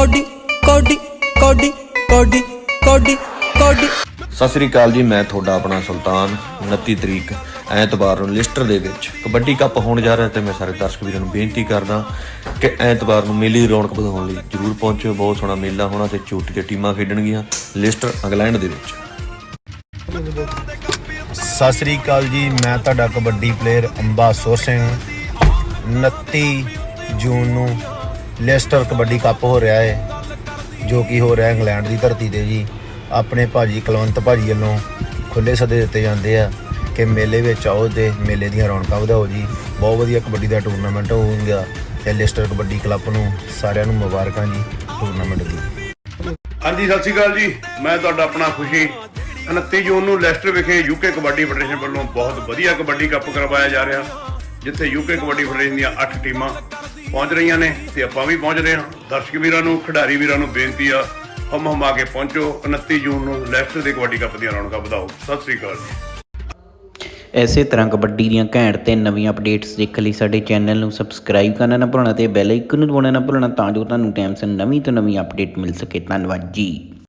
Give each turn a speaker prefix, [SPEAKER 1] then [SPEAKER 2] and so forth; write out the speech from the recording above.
[SPEAKER 1] Cody ਕੋਡੀ ਕੋਡੀ ਕੋਡੀ ਕੋਡੀ ਕੋਡੀ।
[SPEAKER 2] ਸਤਿ ਸ੍ਰੀ ਅਕਾਲ ਜੀ ਮੈਂ ਤੁਹਾਡਾ ਆਪਣਾ ਸੁਲਤਾਨ 29 ਤਰੀਕ ਐਤਵਾਰ ਨੂੰ ਲਿਸਟਰ ਦੇ ਵਿੱਚ ਕਬੱਡੀ ਕੱਪ ਹੋਣ ਜਾ ਰਿਹਾ ਤੇ ਮੈਂ ਸਾਰੇ ਦਰਸ਼ਕ ਵੀਰਾਂ ਨੂੰ ਬੇਨਤੀ ਕਰਦਾ ਕਿ ਐਤਵਾਰ ਨੂੰ ਮੇਲੇ ਰੌਣਕ ਵਧਾਉਣ ਲਈ ਜਰੂਰ ਪਹੁੰਚਿਓ। ਬਹੁਤ ਸੋਹਣਾ ਮੇਲਾ ਹੋਣਾ ਤੇ ਚੋਟੀ ਤੇ ਟੀਮਾਂ ਖੇਡਣਗੀਆਂ ਲਿਸਟਰ ਇੰਗਲੈਂਡ ਦੇ ਵਿੱਚ।
[SPEAKER 3] ਸਤਿ ਸ੍ਰੀ ਅਕਾਲ ਜੀ ਮੈਂ ਤੁਹਾਡਾ ਕਬੱਡੀ ਪਲੇਅਰ ਅੰਬਾ ਸੋਰ ਸਿੰਘ 29 ਜੂਨ ਨੂੰ ਲੈਸਟਰ ਕਬੱਡੀ ਕੱਪ ਹੋ ਰਿਹਾ ਹੈ ਜੋ ਕਿ ਹੋ ਰਿਹਾ ਇੰਗਲੈਂਡ ਦੀ ਧਰਤੀ ਤੇ ਜੀ। ਆਪਣੇ ਭਾਜੀ ਕੁਲਵੰਤ ਭਾਜੀ ਵੱਲੋਂ ਖੁੱਲੇ ਸੱਦੇ ਦਿੱਤੇ ਜਾਂਦੇ ਆ ਕਿ ਮੇਲੇ ਵਿੱਚ ਆਓ ਤੇ ਮੇਲੇ ਦੀਆਂ ਰੌਣਕਾਂ ਵਧਾਓ ਜੀ। ਬਹੁਤ ਵਧੀਆ ਕਬੱਡੀ ਦਾ ਟੂਰਨਾਮੈਂਟ ਹੋਊਗਾ ਤੇ ਲੈਸਟਰ ਕਬੱਡੀ ਕਲੱਬ ਨੂੰ ਸਾਰਿਆਂ ਨੂੰ ਮੁਬਾਰਕਾਂ ਜੀ ਟੂਰਨਾਮੈਂਟ ਦੀ।
[SPEAKER 4] ਹਾਂਜੀ, ਸਤਿ ਸ਼੍ਰੀ ਅਕਾਲ ਜੀ। ਮੈਂ ਤੁਹਾਡਾ ਆਪਣਾ ਖੁਸ਼ੀ। 29 ਜੂਨ ਨੂੰ ਲੈਸਟਰ ਵਿਖੇ ਯੂਕੇ ਕਬੱਡੀ ਫੈਡਰੇਸ਼ਨ ਵੱਲੋਂ ਬਹੁਤ ਵਧੀਆ ਕਬੱਡੀ ਕੱਪ ਕਰਵਾਇਆ ਜਾ ਰਿਹਾ, ਜਿੱਥੇ ਯੂਕੇ ਕਬੱਡੀ ਫੈਡਰੇਸ਼ਨ ਦੀਆਂ 8 ਟੀਮਾਂ ਪਹੁੰਚ ਰਹੀਆਂ ਨੇ ਤੇ ਆਪਾਂ ਵੀ ਪਹੁੰਚ ਰਹੇ ਹਾਂ। ਦਰਸ਼ਕ ਵੀਰਾਂ ਨੂੰ, ਖਿਡਾਰੀ ਵੀਰਾਂ ਨੂੰ ਬੇਨਤੀ ਆ, ਹਮ ਹਮ ਆ ਕੇ ਪਹੁੰਚੋ। 29 ਜੂਨ ਨੂੰ ਲੈਸਟਰ ਦੇ ਕਬੱਡੀ ਕੱਪ ਦੀਆਂ ਰੌਣਕਾਂ ਵਧਾਓ। ਸਤਿ ਸ਼੍ਰੀ ਅਕਾਲ ਜੀ।
[SPEAKER 5] ਐਸੇ ਤਰ੍ਹਾਂ ਕਬੱਡੀ ਦੀਆਂ ਘੈਂਟ ਤੇ ਨਵੀਆਂ ਅਪਡੇਟਸ ਦੇਖਣ ਲਈ ਸਾਡੇ ਚੈਨਲ ਨੂੰ ਸਬਸਕ੍ਰਾਈਬ ਕਰਨਾ ਨਾ ਭੁੱਲਣਾ ਤੇ ਬੈਲ ਆਈਕਨ ਨੂੰ ਦਬਾਉਣਾ ਨਾ ਭੁੱਲਣਾ ਤਾਂ ਜੋ ਤੁਹਾਨੂੰ ਟਾਈਮ ਸਿਰ ਨਵੀਂ ਤੋਂ ਨਵੀਂ ਅਪਡੇਟ ਮਿਲ ਸਕੇ। ਧੰਨਵਾਦ ਜੀ।